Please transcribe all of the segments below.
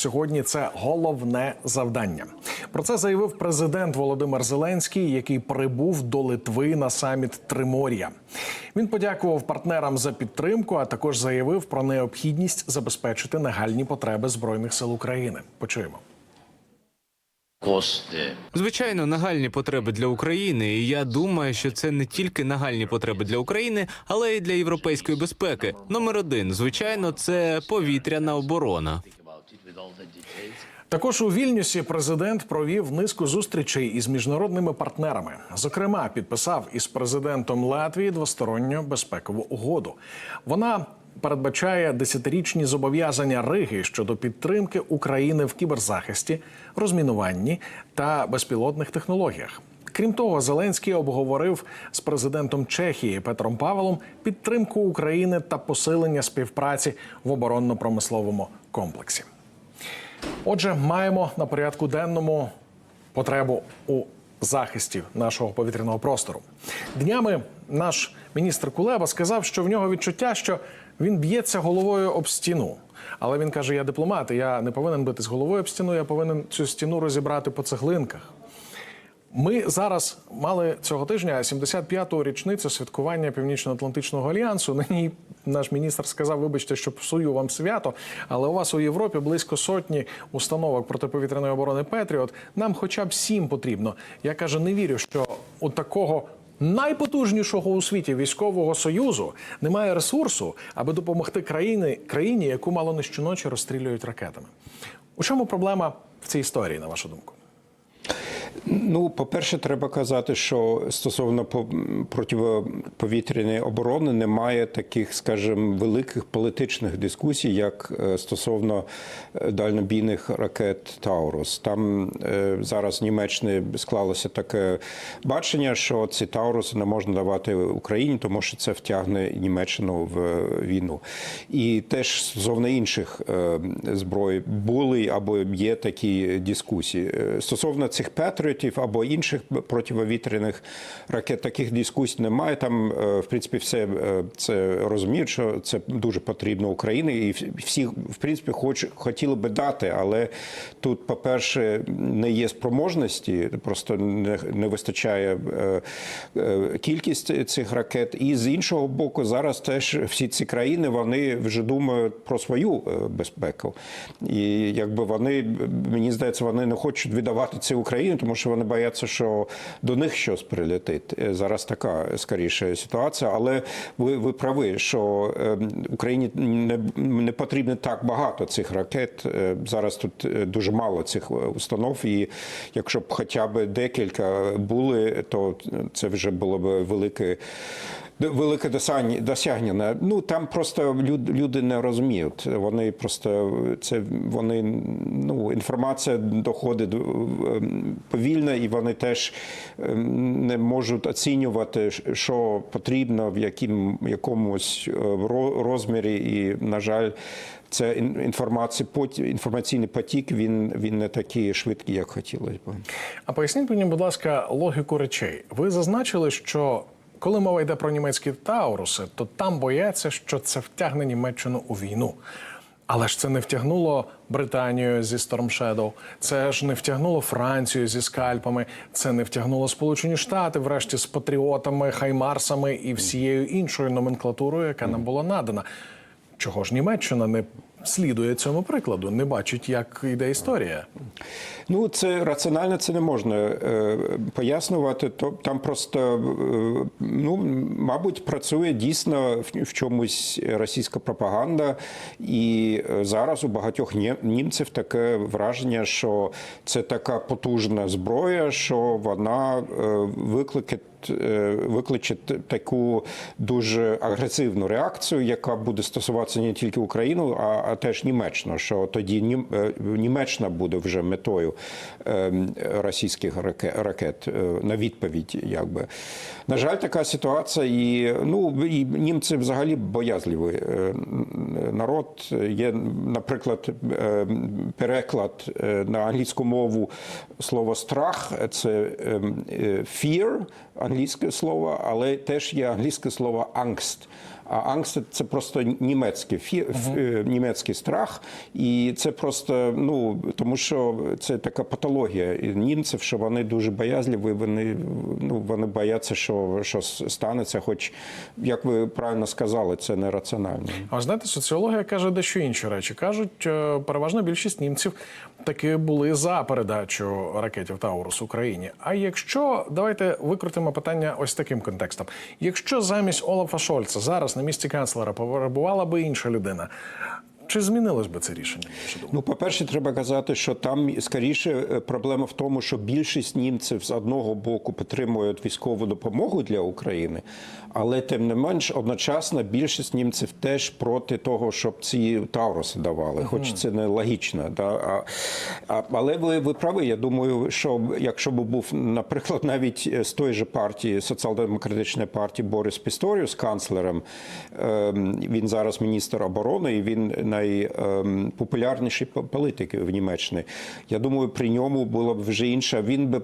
сьогодні це головне завдання. Про це заявив президент Володимир Зеленський, який прибув до Литви на саміт Тримор'я. Він подякував партнерам за підтримку, а також заявив про необхідність забезпечити нагальні потреби збройних сил України. Почуємо. Звичайно, нагальні потреби для України, і я думаю, що це не тільки нагальні потреби для України, але й для європейської безпеки. Номер один, звичайно, це повітряна оборона. Також у Вільнюсі президент провів низку зустрічей із міжнародними партнерами. Зокрема, підписав із президентом Латвії двосторонню безпекову угоду. Вона передбачає десятирічні зобов'язання Риги щодо підтримки України в кіберзахисті, розмінуванні та безпілотних технологіях. Крім того, Зеленський обговорив з президентом Чехії Петром Павелом підтримку України та посилення співпраці в оборонно-промисловому комплексі. Отже, маємо на порядку денному потребу у захисті нашого повітряного простору. Днями наш міністр Кулеба сказав, що в нього відчуття, що він б'ється головою об стіну. Але він каже: я дипломат, я не повинен битись головою об стіну, я повинен цю стіну розібрати по цеглинках. Ми зараз мали цього тижня 75-ту річницю святкування Північно-Атлантичного альянсу. На ній наш міністр сказав: вибачте, що псую вам свято, але у вас у Європі близько сотні установок протиповітряної оборони Петріот. Нам хоча б сім потрібно. Я каже, не вірю, що у такого. Найпотужнішого у світі військового союзу немає ресурсу, аби допомогти країні, країні, яку мало не щоночі розстрілюють ракетами. У чому проблема в цій історії, на вашу думку? Ну, по-перше, треба казати, що стосовно по- протиповітряної оборони немає таких, скажімо, великих політичних дискусій, як е, стосовно е, дальнобійних ракет Таурус. Там е, зараз в Німеччині склалося таке бачення, що ці Тауруси не можна давати Україні, тому що це втягне Німеччину в війну. І теж стосовно інших зброй були або є такі дискусії. Стосовно цих Петріотів або інших протиповітряних ракет, таких дискусій немає. Там, е, в принципі, все е, це розуміють, що це дуже потрібно Україні, і всі, в принципі, хоч хотіли би дати, але тут, по-перше, не є спроможності, просто не, не вистачає е, кількість цих ракет. І з іншого боку, зараз теж всі ці країни вони вже думають про свою безпеку. І якби вони, мені здається, вони не хочуть віддавати це Україні, тому що вони бояться, що до них щось прилетить. Е, Зараз така скоріше ситуація. Але ви, ви праві, що е, Україні не, не потрібно так багато цих ракет. Е, Зараз тут е, дуже мало цих установ, і якщо б хоча б декілька були, то це вже було б велике. Велике досягнення-. Ну там просто люди не розуміють. Вони просто це вони ну інформація доходить е, повільно, і вони теж не можуть оцінювати, що потрібно в яким якомусь е, розмірі. І на жаль, це інформаційний потік. Він він не такий швидкий, як хотілося б. А поясніть мені, будь ласка, логіку речей. Ви зазначили, що коли мова йде про німецькі тауруси, то там бояться, що це втягне Німеччину у війну. Але ж це не втягнуло Британію зі Storm Shadow, це ж не втягнуло Францію зі скальпами, це не втягнуло Сполучені Штати, врешті з патріотами, хаймарсами і всією іншою номенклатурою, яка нам була надана. Чого ж Німеччина не слідує цьому прикладу, не бачить, як йде історія? Ну, це раціонально це не можна е, пояснювати. То там просто е, ну, мабуть, працює дійсно в, в чомусь російська пропаганда, і е, зараз у багатьох німців таке враження, що це така потужна зброя, що вона е, викликає. Е, Викличе таку дуже агресивну реакцію, яка буде стосуватися не тільки України, а, а теж Німеччину. Що тоді е, Німеччина буде вже метою е, російських ракет е, на відповідь. Якби на жаль, така ситуація, і ну і німці взагалі боязливий народ. Є, наприклад, переклад на англійську мову слова страх це е, е, fear, англійське слово, але теж є англійське слово angst. А ангст це просто німецький фі, ф- е, німецький страх, і це просто ну тому, що це така патологія німців, що вони дуже боязливі, вони ну вони бояться, що щось станеться. Хоч як ви правильно сказали, це нераціонально. А знаєте, соціологія каже дещо інші речі. Кажуть, е, переважна більшість німців таки були за передачу ракетів Таурус Україні. А якщо давайте викрутимо питання ось таким контекстом: якщо замість Олафа Шольца зараз на місці канцлера побувала би інша людина, чи змінилось би це рішення? на? Ну, по-перше, треба казати, що там скоріше е, проблема в тому, що більшість німців з одного боку підтримують військову допомогу для України, але тим не менш одночасно більшість німців теж проти того, щоб ці Тауруси давали, хоч це не логічно. Да? А, а, але ви, ви праві. Я думаю, що якщо б був, наприклад, навіть з тої ж партії соціал-демократичної партії Борис Пісторіус канцлером, ем, він зараз міністр оборони, і він найпопулярніший політик в Німеччині. Я думаю, при ньому було б вже інше. Він би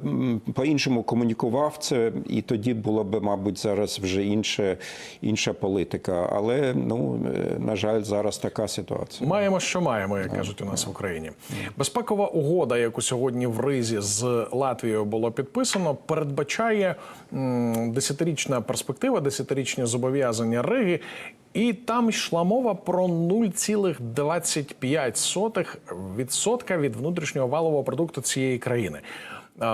по-іншому комунікував це, і тоді була б, мабуть, зараз вже інша, інша політика. Але ну е, на жаль, зараз така ситуація. Маємо, що маємо, як кажуть у нас в Україні. Безпекова угода, яку сьогодні в Ризі з Латвією було підписано, передбачає десятирічна перспектива, десятирічні зобов'язання Риги. І там йшла мова про 0,25% від внутрішнього валового продукту цієї країни.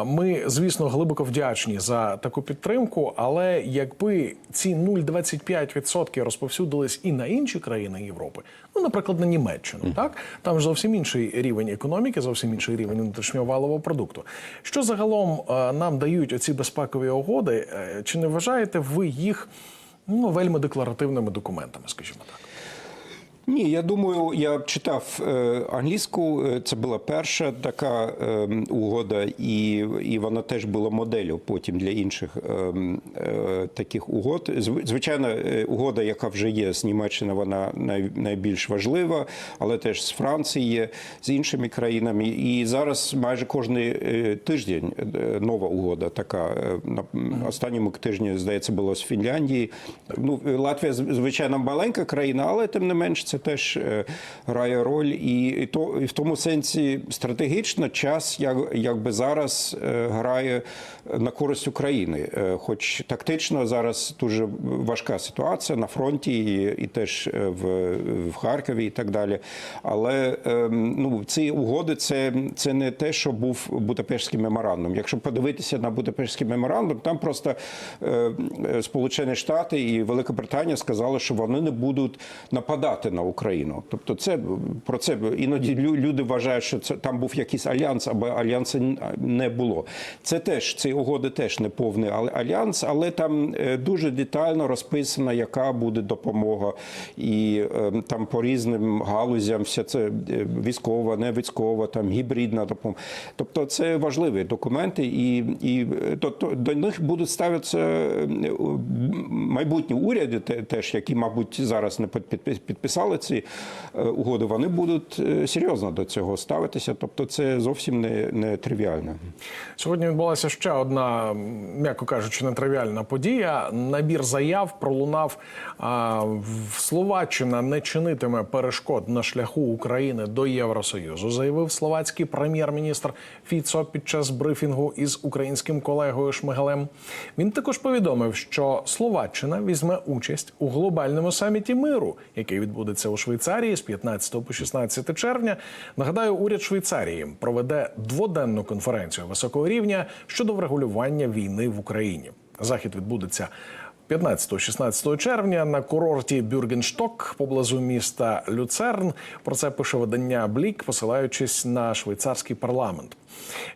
Ми, звісно, глибоко вдячні за таку підтримку, але якби ці 0,25% розповсюдились і на інші країни Європи, ну, наприклад, на Німеччину, так там ж зовсім інший рівень економіки, зовсім інший рівень внутрішнього валового продукту. Що загалом нам дають оці безпекові угоди? Е, Чи не вважаєте ви їх ну вельми декларативними документами, скажімо так? Ні, я думаю, я читав е, англійську. е, Це була перша така е, угода, і, і вона теж була моделлю потім для інших е, е, таких угод. Зв- Звичайно, угода, яка вже є з Німеччини, вона най, найбільш важлива, але теж з Франції з іншими країнами. І зараз майже кожний е, тиждень нова угода така. На останньому тижні, здається, було з Фінляндії. Ну, Латвія, звичайно, маленька країна, але тим не менш це теж е, грає роль. І, і, то, і в тому сенсі стратегічно час, як, якби зараз е, грає на користь України. Е, Хоч тактично зараз дуже важка ситуація на фронті і, і теж в, в Харкові і так далі. Але ем, ну, ці угоди це, це не те, що був Будапештський меморандум. Якщо подивитися на Будапештський меморандум, там просто Сполучені Штати і Велика Британія сказали, що вони не будуть нападати на Україну. Тобто, це про це іноді люди вважають, що це там був якийсь альянс, або альянсу не було. Це теж ці угоди теж не повний альянс, але там е, дуже детально розписано, яка буде допомога, і е, там по різним галузям все це е, військова, не військова, там гібридна допомога. Тобто це важливі документи, і, і е, то, то, до них будуть ставитися майбутні уряди, теж, які, мабуть, зараз не під- під- підписали ці е, угоди. Вони будуть е, серйозно до цього ставитися. Тобто, це зовсім не, не тривіально. Сьогодні відбулася ще одна, м'яко кажучи, нетривіальна подія. Набір заяв пролунав. А, в- Словаччина не чинитиме перешкод на шляху України до Євросоюзу, заявив словацький прем'єр-міністр Фіцо під час брифінгу із українським колегою Шмигалем. Він також повідомив, що Словаччина візьме участь у глобальному саміті миру, який відбудеться у Швейцарії з 15 по 16 червня. Нагадаю, уряд Швейцарії проведе дводенну конференцію високого рівня щодо врегулювання війни в Україні. Захід відбудеться 15-16 червня на курорті Бюргеншток поблизу міста Люцерн. Про це пише видання Блік, посилаючись на швейцарський парламент.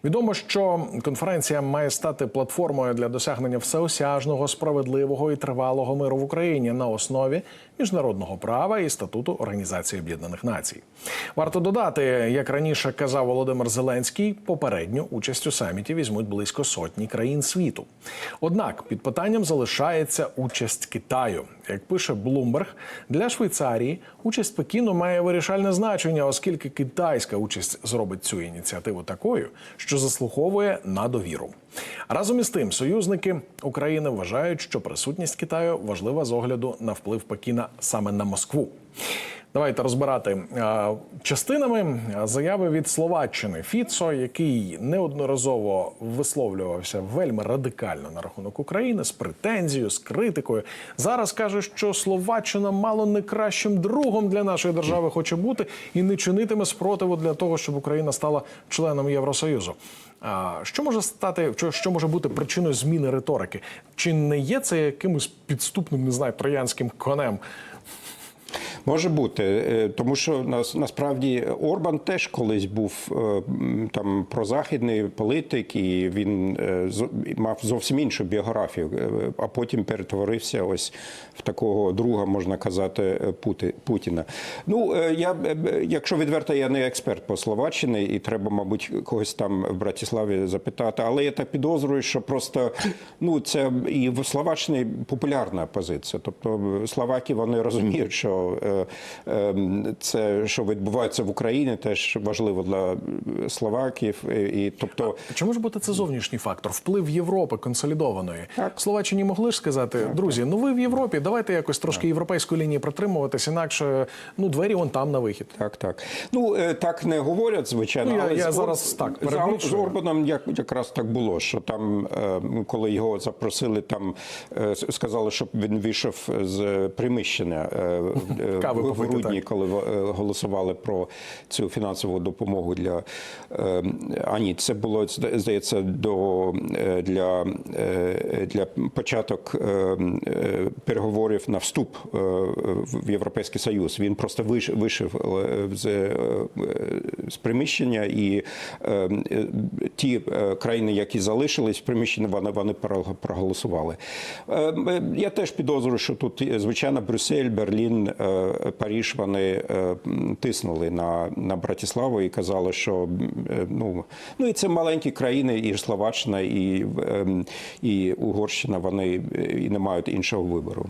Відомо, що конференція має стати платформою для досягнення всеосяжного, справедливого і тривалого миру в Україні на основі міжнародного права і статуту Організації Об'єднаних Націй. Варто додати, як раніше казав Володимир Зеленський, попередню участь у саміті візьмуть близько сотні країн світу. Однак під питанням залишається участь Китаю. Як пише Bloomberg, для Швейцарії участь Пекіну має вирішальне значення, оскільки китайська участь зробить цю ініціативу такою, що заслуховує на довіру. Разом із тим, союзники України вважають, що присутність Китаю важлива з огляду на вплив Пекіна саме на Москву. Давайте розбирати е, частинами заяви від Словаччини Фіцо, який неодноразово висловлювався вельми радикально на рахунок України з претензією, з критикою. Зараз каже, що Словаччина мало не кращим другом для нашої держави хоче бути і не чинитиме спротиву для того, щоб Україна стала членом Євросоюзу. А що може стати, що може бути причиною зміни риторики? Чи не є це якимось підступним, не знаю, троянським конем? Може бути, е, тому що нас насправді Орбан теж колись був е, там прозахідний політик, і він е, мав зовсім іншу біографію, а потім перетворився ось в такого друга, можна казати, Путіна. Ну я якщо відверто, я не експерт по Словаччині, і треба, мабуть, когось там в Братиславі запитати. Але я так підозрюю, що просто ну це і в Словаччині популярна позиція. Тобто словаки вони розуміють, що це, що відбувається в Україні, теж важливо для словаків. І, тобто, Чи може бути це зовнішній фактор, вплив Європи консолідованої? Так. Словаччині могли ж сказати, друзі, ну ви в Європі, давайте якось трошки європейської лінії притримуватись, інакше ну двері вон там на вихід. Так, так. Ну е, так не говорять, звичайно. Ну, я- але я з зараз так, з, Орбаном як, якраз так було, що там, е, коли його запросили, там е, сказали, щоб він вийшов з приміщення Кави в попити, грудні, так. коли е, голосували про цю фінансову допомогу для е, а ні, це було здається до е, для, для початок переговорів на вступ в Європейський Союз. Він просто вийшов з, з приміщення, і ті країни, які залишились в приміщенні, вони, вони про- проголосували. Я теж підозрюю, що тут, звичайно, Брюссель, Берлін, Паріж вони е, тиснули на, на Братиславу і казали, що е, ну, ну і це маленькі країни, і Словаччина, і, ем, і Угорщина, вони е, і не мають іншого вибору.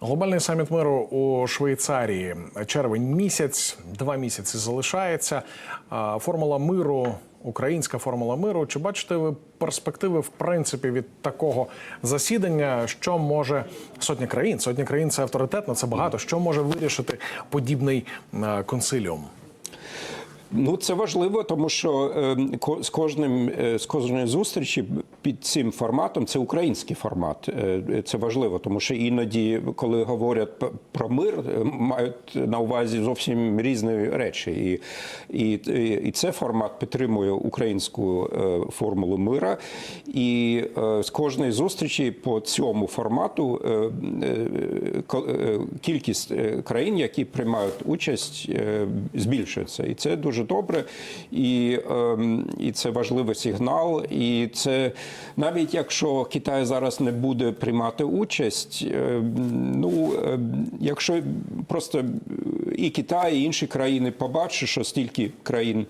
Глобальний саміт миру у Швейцарії. Червень місяць, два місяці залишається. Формула миру, українська формула миру. Чи бачите ви перспективи в принципі від такого засідання? Що може сотня країн? Сотня країн це авторитетно, це багато. Що може вирішити подібний е, консиліум? Ну, це важливо, тому що е, з кожним е, з кожної зустрічі під цим форматом це український формат. Е, Це важливо, тому що іноді, коли говорять про мир, е, мають на увазі зовсім різні речі. І, і, і це формат підтримує українську формулу мира. І з кожної зустрічі по цьому формату кількість країн, які приймають участь, збільшується. І це дуже добре, і, ем, і це важливий сигнал. І це навіть якщо Китай зараз не буде приймати участь, е, ну е, якщо просто і Китай, і інші країни побачать, що стільки країн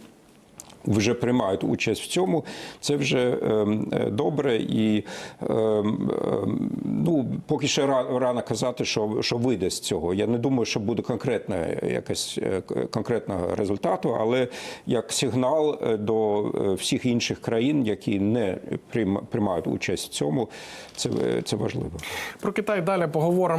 вже приймають участь в цьому, це вже ем, е, добре. І ем, ем, ну, поки ще ра- рано казати, що, що вийде з цього. Я не думаю, що буде конкретна якась е, конкретного результату, але як сигнал е, до всіх інших країн, які не прийма- приймають участь в цьому, це, це важливо. Про Китай далі поговоримо.